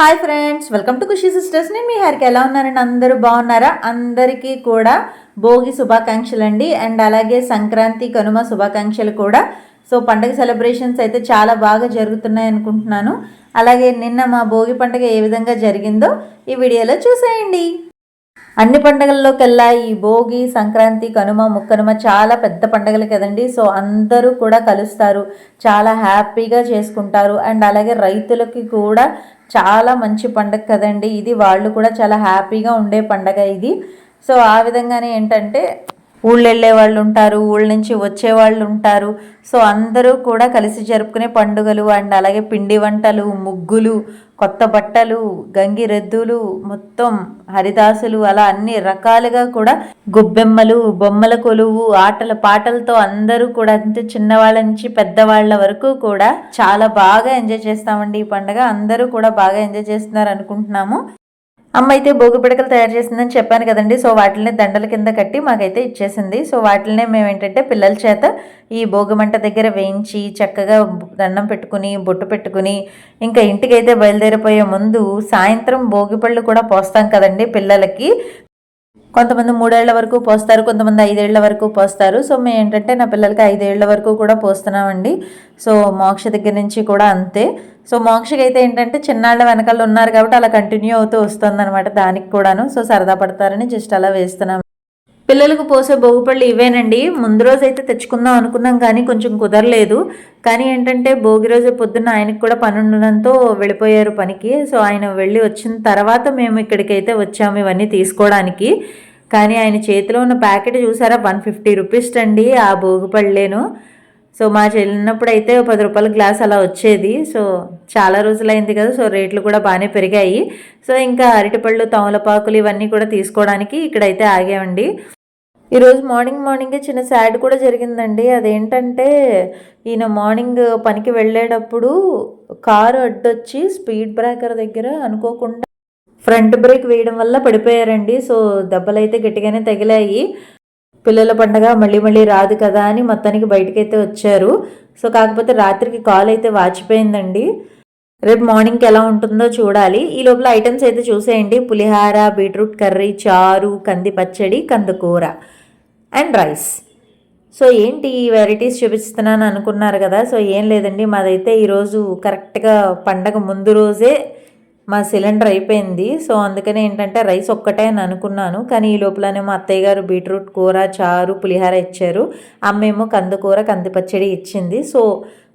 Hi friends welcome to Khushi sisters. నేను మీ హెయిర్కి ఎలా ఉన్నారండి? అందరూ బాగున్నారా? అందరికీ కూడా భోగి శుభాకాంక్షలు అండి అండ్ అలాగే సంక్రాంతి కనుమ శుభాకాంక్షలు కూడా. సో పండగ సెలబ్రేషన్స్ అయితే చాలా బాగా జరుగుతున్నాయి అనుకుంటున్నాను. అలాగే నిన్న మా భోగి పండుగ ఏ విధంగా జరిగిందో ఈ వీడియోలో చూసేయండి. అన్ని పండగల్లోకెల్లా ఈ భోగి సంక్రాంతి కనుమ ముక్కనుమ చాలా పెద్ద పండగలు కదండి. సో అందరూ కూడా కలుస్తారు. చాలా హ్యాపీగా చేసుకుంటారు. అండ్ అలాగే రైతులకి కూడా చాలా మంచి పండగ కదండి. ఇది వాళ్ళు కూడా చాలా హ్యాపీగా ఉండే పండగ ఇది. సో ఆ విధంగానే ఏంటంటే ఊళ్ళు వెళ్ళే వాళ్ళు ఉంటారు ఊళ్ళ నుంచి వచ్చే వాళ్ళు ఉంటారు సో అందరూ కూడా కలిసి జరుపుకునే పండుగలు అండ్ అలాగే పిండి వంటలు ముగ్గులు కొత్త బట్టలు గంగిరెద్దులు మొత్తం హరిదాసులు అలా అన్ని రకాలుగా కూడా గొబ్బెమ్మలు బొమ్మల కొలువు ఆటల పాటలతో అందరూ కూడా అంటే చిన్నవాళ్ళ నుంచి పెద్దవాళ్ళ వరకు కూడా చాలా బాగా ఎంజాయ్ చేస్తామండి ఈ పండుగ. అందరూ కూడా బాగా ఎంజాయ్ చేస్తున్నారు అనుకుంటున్నాము. అమ్మ అయితే భోగి పిడకలు తయారు చేసిందని చెప్పాను కదండి. సో వాటిని దండల కింద కట్టి మాకైతే ఇచ్చేసింది. సో వాటినే మేము ఏంటంటే పిల్లల చేత ఈ భోగి మంట దగ్గర వేయించి చక్కగా దండం పెట్టుకుని బొట్టు పెట్టుకుని ఇంకా ఇంటికైతే బయలుదేరిపోయే ముందు సాయంత్రం భోగి పళ్ళు కూడా పోస్తాం కదండి పిల్లలకి. కొంతమంది మూడేళ్ళ వరకు పోస్తారు కొంతమంది ఐదేళ్ళ వరకు పోస్తారు. సో మేము ఏంటంటే నా పిల్లలకి ఐదేళ్ళ వరకు కూడా పోస్తున్నామండి. సో మోక్ష దగ్గర నుంచి కూడా అంతే. సో మోక్షకి అయితే ఏంటంటే చిన్నాళ్ళ వెనకాల ఉన్నారు కాబట్టి అలా కంటిన్యూ అవుతూ వస్తుంది అనమాట దానికి కూడాను. సో సరదా పడతారని జస్ట్ అలా వేస్తున్నాం. పిల్లలకు పోసే భోగిపళ్ళు ఇవేనండి. ముందు రోజు అయితే తెచ్చుకుందాం అనుకున్నాం కానీ కొంచెం కుదరలేదు. కానీ ఏంటంటే భోగి రోజు పొద్దున్న ఆయనకు కూడా పని ఉండడంతో వెళ్ళిపోయారు పనికి. సో ఆయన వెళ్ళి వచ్చిన తర్వాత మేము ఇక్కడికైతే వచ్చాము ఇవన్నీ తీసుకోవడానికి. కానీ ఆయన చేతిలో ఉన్న ప్యాకెట్ చూసారా? వన్ ఫిఫ్టీ రూపీస్ అండి ఆ భోగిపళ్ళేను సో మా చెల్లినప్పుడు అయితే పది రూపాయల గ్లాస్ అలా వచ్చేది. సో చాలా రోజులైంది కదా సో రేట్లు కూడా బాగానే పెరిగాయి. సో ఇంకా అరటిపళ్ళు తమలపాకులు ఇవన్నీ కూడా తీసుకోవడానికి ఇక్కడైతే ఆగామండి. ఈరోజు మార్నింగ్ మార్నింగే చిన్న సాడ్ కూడా జరిగిందండి. అదేంటంటే ఈయన మార్నింగ్ పనికి వెళ్ళేటప్పుడు కారు అడ్డొచ్చి స్పీడ్ బ్రేకర్ దగ్గర అనుకోకుండా ఫ్రంట్ బ్రేక్ వేయడం వల్ల పడిపోయారండి. సో దెబ్బలైతే గట్టిగానే తగిలాయి. పిల్లల పండగ మళ్ళీ మళ్ళీ రాదు కదా అని మొత్తానికి బయటకైతే వచ్చారు. సో కాకపోతే రాత్రికి కాల్ అయితే వాచిపోయిందండి. రేపు మార్నింగ్కి ఎలా ఉంటుందో చూడాలి. ఈ లోపల ఐటమ్స్ అయితే చూసేయండి. పులిహార బీట్రూట్ కర్రీ చారు కంది పచ్చడి కందకూర అండ్ రైస్. సో ఏంటి ఈ వెరైటీస్ చూపిస్తున్నాను అనుకున్నారు కదా. సో ఏం లేదండి. మాదైతే ఈరోజు కరెక్ట్గా పండగ ముందు రోజే మా సిలిండర్ అయిపోయింది. సో అందుకనే ఏంటంటే రైస్ ఒక్కటే అని అనుకున్నాను. కానీ ఈ లోపలనే మా అత్తయ్య గారు బీట్రూట్ కూర చారు పులిహార ఇచ్చారు. అమ్మేమో కందుకూర కంది పచ్చడి ఇచ్చింది. సో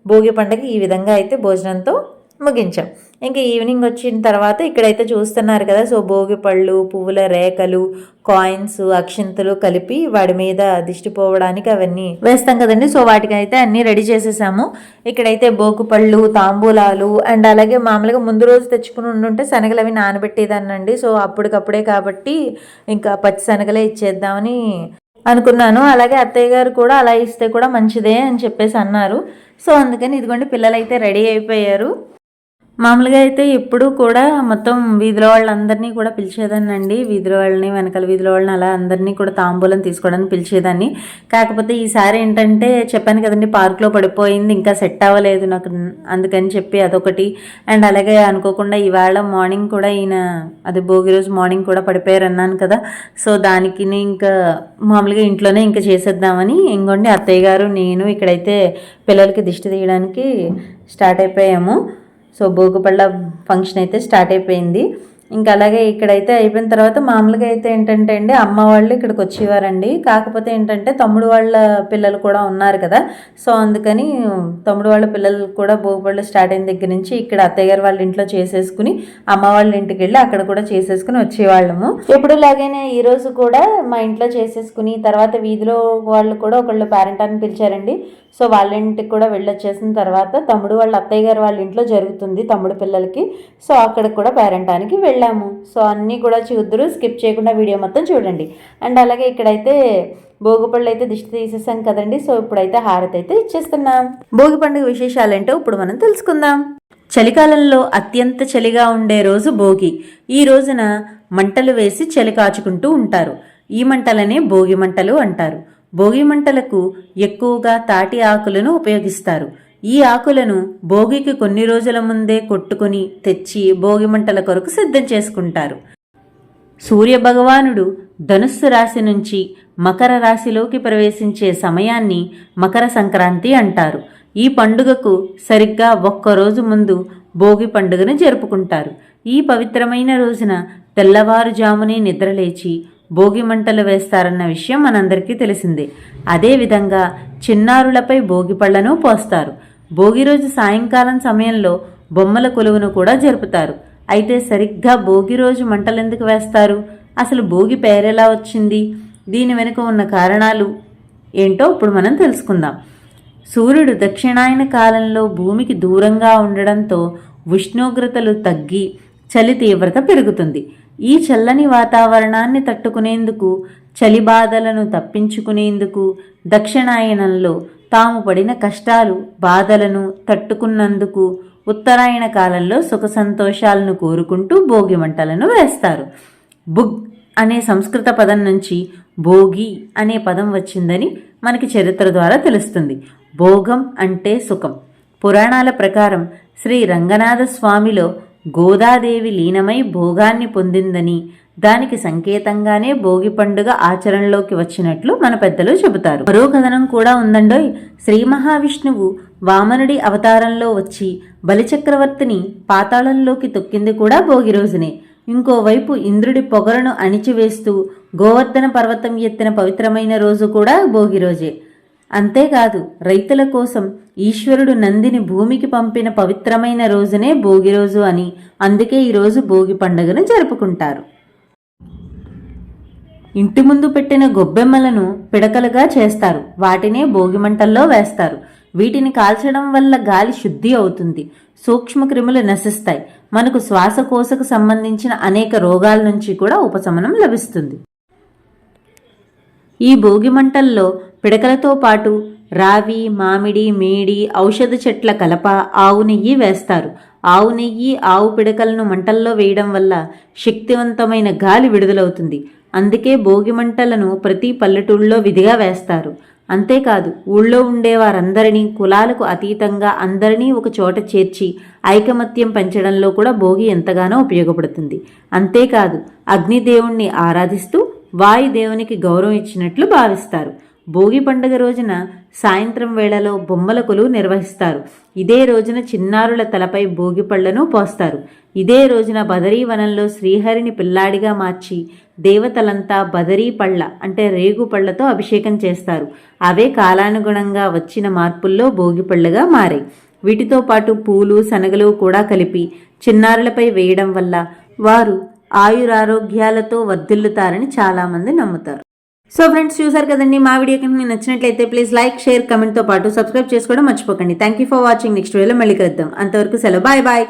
భోగి పండగ ఈ విధంగా అయితే భోజనంతో ముగించాం. ఇంకా ఈవినింగ్ వచ్చిన తర్వాత ఇక్కడైతే చూస్తున్నారు కదా సో భోగి పళ్ళు పువ్వుల రేఖలు కాయిన్స్ అక్షింతలు కలిపి వాడి మీద దిష్టి పోవడానికి అవన్నీ వేస్తాం కదండి. సో వాటికైతే అన్నీ రెడీ చేసేసాము. ఇక్కడైతే భోగి పళ్ళు తాంబూలాలు అండ్ అలాగే మామూలుగా ముందు రోజు తెచ్చుకుని ఉండుంటే శనగలు అవి నానబెట్టేదాన్నండి. సో అప్పటికప్పుడే కాబట్టి ఇంకా పచ్చి శనగలే ఇచ్చేద్దామని అనుకున్నాను. అలాగే అత్తయ్య గారు కూడా అలా ఇస్తే కూడా మంచిదే అని చెప్పేసి అన్నారు. సో అందుకని ఇదిగోండి పిల్లలు అయితే రెడీ అయిపోయారు. మామూలుగా అయితే ఎప్పుడూ కూడా మొత్తం వీధిలో వాళ్ళందరినీ కూడా పిలిచేదాన్ని వీధిలో వాళ్ళని వెనకాల వీధిలో వాళ్ళని అలా అందరినీ కూడా తాంబూలం తీసుకోవడానికి పిలిచేదాన్ని. కాకపోతే ఈసారి ఏంటంటే చెప్పాను కదండి పార్క్లో పడిపోయింది ఇంకా సెట్ అవ్వలేదు నాకు. అందుకని చెప్పి అదొకటి. అండ్ అలాగే అనుకోకుండా ఇవాళ మార్నింగ్ కూడా ఈయన అది భోగి రోజు మార్నింగ్ కూడా పడిపోయారు అన్నాను కదా. సో దానికి ఇంకా మామూలుగా ఇంట్లోనే ఇంకా చేసేద్దామని ఇంకోండి అత్తయ్య గారు నేను ఇక్కడైతే పిల్లలకి దిష్టి తీయడానికి స్టార్ట్ అయిపోయాము. సో భోగిపళ్ళ ఫంక్షన్ అయితే స్టార్ట్ అయిపోయింది. ఇంకా అలాగే ఇక్కడైతే అయిపోయిన తర్వాత మామూలుగా అయితే ఏంటంటే అండి అమ్మ వాళ్ళు ఇక్కడికి వచ్చేవారండి. కాకపోతే ఏంటంటే తమ్ముడు వాళ్ళ పిల్లలు కూడా ఉన్నారు కదా. సో అందుకని తమ్ముడు వాళ్ళ పిల్లలు కూడా భోగిపళ్ళు స్టార్ట్ అయిన దగ్గర నుంచి ఇక్కడ అత్తయ్య గారు వాళ్ళ ఇంట్లో చేసేసుకుని అమ్మ వాళ్ళ ఇంటికి వెళ్ళి అక్కడ కూడా చేసేసుకుని వచ్చేవాళ్ళము. ఎప్పుడు లాగానే ఈరోజు కూడా మా ఇంట్లో చేసేసుకుని తర్వాత వీధిలో వాళ్ళు కూడా ఒకళ్ళు పేరెంట్ అని పిలిచారండి. సో వాళ్ళ ఇంటికి కూడా వెళ్ళొచ్చేసిన తర్వాత తమ్ముడు వాళ్ళ అత్తయ్య గారు వాళ్ళ ఇంట్లో జరుగుతుంది తమ్ముడు పిల్లలకి. సో అక్కడికి కూడా పేరెంటానికి వెళ్ళి వెళ్ళాము. సో అన్నీ కూడా చూద్దరు. స్కిప్ చేయకుండా వీడియో మొత్తం చూడండి. అండ్ అలాగే ఇక్కడైతే భోగిపళ్ళు అయితే దిష్టి తీసేసాం కదండి. సో ఇప్పుడైతే హారతి అయితే ఇచ్చేస్తున్నాం. భోగి పండుగ విశేషాలేంటో ఇప్పుడు మనం తెలుసుకుందాం. చలికాలంలో అత్యంత చలిగా ఉండే రోజు భోగి. ఈ రోజున మంటలు వేసి చలి కాచుకుంటూ ఉంటారు. ఈ మంటలనే భోగి మంటలు అంటారు. భోగి మంటలకు ఎక్కువగా తాటి ఆకులను ఉపయోగిస్తారు. ఈ ఆకులను భోగికి కొన్ని రోజుల ముందే కొట్టుకొని తెచ్చి భోగి మంటల కొరకు సిద్ధం చేసుకుంటారు. సూర్య భగవానుడు ధనుస్సు రాశి నుంచి మకర రాశిలోకి ప్రవేశించే సమయాన్ని మకర సంక్రాంతి అంటారు. ఈ పండుగకు సరిగ్గా ఒక్కరోజు ముందు భోగి పండుగను జరుపుకుంటారు. ఈ పవిత్రమైన రోజున తెల్లవారుజామునే నిద్రలేచి భోగి మంటలు వేస్తారన్న విషయం మనందరికీ తెలిసిందే. అదేవిధంగా చిన్నారులపై భోగి పళ్ళను పోస్తారు. భోగి రోజు సాయంకాలం సమయంలో బొమ్మల కొలువును కూడా జరుపుతారు. అయితే సరిగ్గా భోగి రోజు మంటలు ఎందుకు వేస్తారు? అసలు భోగి పేరెలా వచ్చింది? దీని వెనుక ఉన్న కారణాలు ఏంటో ఇప్పుడు మనం తెలుసుకుందాం. సూర్యుడు దక్షిణాయన కాలంలో భూమికి దూరంగా ఉండడంతో ఉష్ణోగ్రతలు తగ్గి చలి తీవ్రత పెరుగుతుంది. ఈ చల్లని వాతావరణాన్ని తట్టుకునేందుకు చలి బాధలను తప్పించుకునేందుకు దక్షిణాయనంలో తాము పడిన కష్టాలు బాధలను తట్టుకున్నందుకు ఉత్తరాయణ కాలంలో సుఖ సంతోషాలను కోరుకుంటూ భోగి మంటలను వేస్తారు. బుగ్ అనే సంస్కృత పదం నుంచి భోగి అనే పదం వచ్చిందని మనకి చరిత్ర ద్వారా తెలుస్తుంది. భోగం అంటే సుఖం. పురాణాల ప్రకారం శ్రీ రంగనాథ స్వామిలో గోదాదేవి లీనమై భోగాన్ని పొందిందని దానికి సంకేతంగానే భోగి పండుగ ఆచరణలోకి వచ్చినట్లు మన పెద్దలు చెబుతారు. మరో కథనం కూడా ఉందండోయ్. శ్రీ మహావిష్ణువు వామనుడి అవతారంలో వచ్చి బలిచక్రవర్తిని పాతాళంలోకి తొక్కింది కూడా భోగి రోజునే. ఇంకోవైపు ఇంద్రుడి పొగరను అణిచివేస్తూ గోవర్ధన పర్వతం ఎత్తిన పవిత్రమైన రోజు కూడా భోగి రోజే. అంతేకాదు రైతుల కోసం ఈశ్వరుడు నందిని భూమికి పంపిన పవిత్రమైన రోజునే భోగి రోజు అని అందుకే ఈరోజు భోగి పండుగను జరుపుకుంటారు. ఇంటి ముందు పెట్టిన గొబ్బెమ్మలను పిడకలుగా చేస్తారు. వాటినే భోగిమంటల్లో వేస్తారు. వీటిని కాల్చడం వల్ల గాలి శుద్ధి అవుతుంది. సూక్ష్మక్రిములు నశిస్తాయి. మనకు శ్వాసకోశకు సంబంధించిన అనేక రోగాల నుంచి కూడా ఉపశమనం లభిస్తుంది. ఈ భోగిమంటల్లో పిడకలతో పాటు రావి మామిడి మేడి ఔషధ చెట్ల కలప ఆవు నెయ్యి వేస్తారు. ఆవు నెయ్యి ఆవు పిడకలను మంటల్లో వేయడం వల్ల శక్తివంతమైన గాలి విడుదలవుతుంది. అందుకే భోగి మంటలను ప్రతి పల్లెటూళ్ళలో విధిగా వేస్తారు. అంతేకాదు ఊళ్ళో ఉండే వారందరినీ కులాలకు అతీతంగా అందరినీ ఒక చోట చేర్చి ఐకమత్యం పెంచడంలో కూడా భోగి ఎంతగానో ఉపయోగపడుతుంది. అంతేకాదు అగ్నిదేవుణ్ణి ఆరాధిస్తూ వాయుదేవునికి గౌరవం ఇచ్చినట్లు భావిస్తారు. భోగి పండుగ రోజున సాయంత్రం వేళలో బొమ్మల కొలువు నిర్వహిస్తారు. ఇదే రోజున చిన్నారుల తలపై భోగి పళ్ళను పోస్తారు. ఇదే రోజున బదరీ వనంలో శ్రీహరిని పిల్లాడిగా మార్చి దేవతలంతా బదరీ పళ్ళ అంటే రేగు పళ్ళతో అభిషేకం చేస్తారు. అవే కాలానుగుణంగా వచ్చిన మార్పుల్లో భోగి పళ్ళగా మారాయి వీటితో పాటు పూలు శనగలు కూడా కలిపి చిన్నారులపై వేయడం వల్ల వారు ఆయురారోగ్యాలతో వర్ధిల్లుతారని చాలామంది నమ్ముతారు. సో ఫ్రెండ్స్ చూసారు కదండి మా వీడియో కనుక మీకు నచ్చినట్లయితే ప్లీజ్ లైక్ షేర్ కమెంట్తో పాటు సబ్స్క్రైబ్ చేసుకోవడం మర్చిపోకండి. Thank you for watching next వీడియోలో మళ్ళీ కలుద్దాం. అంతవరకు సెలవు. Bye bye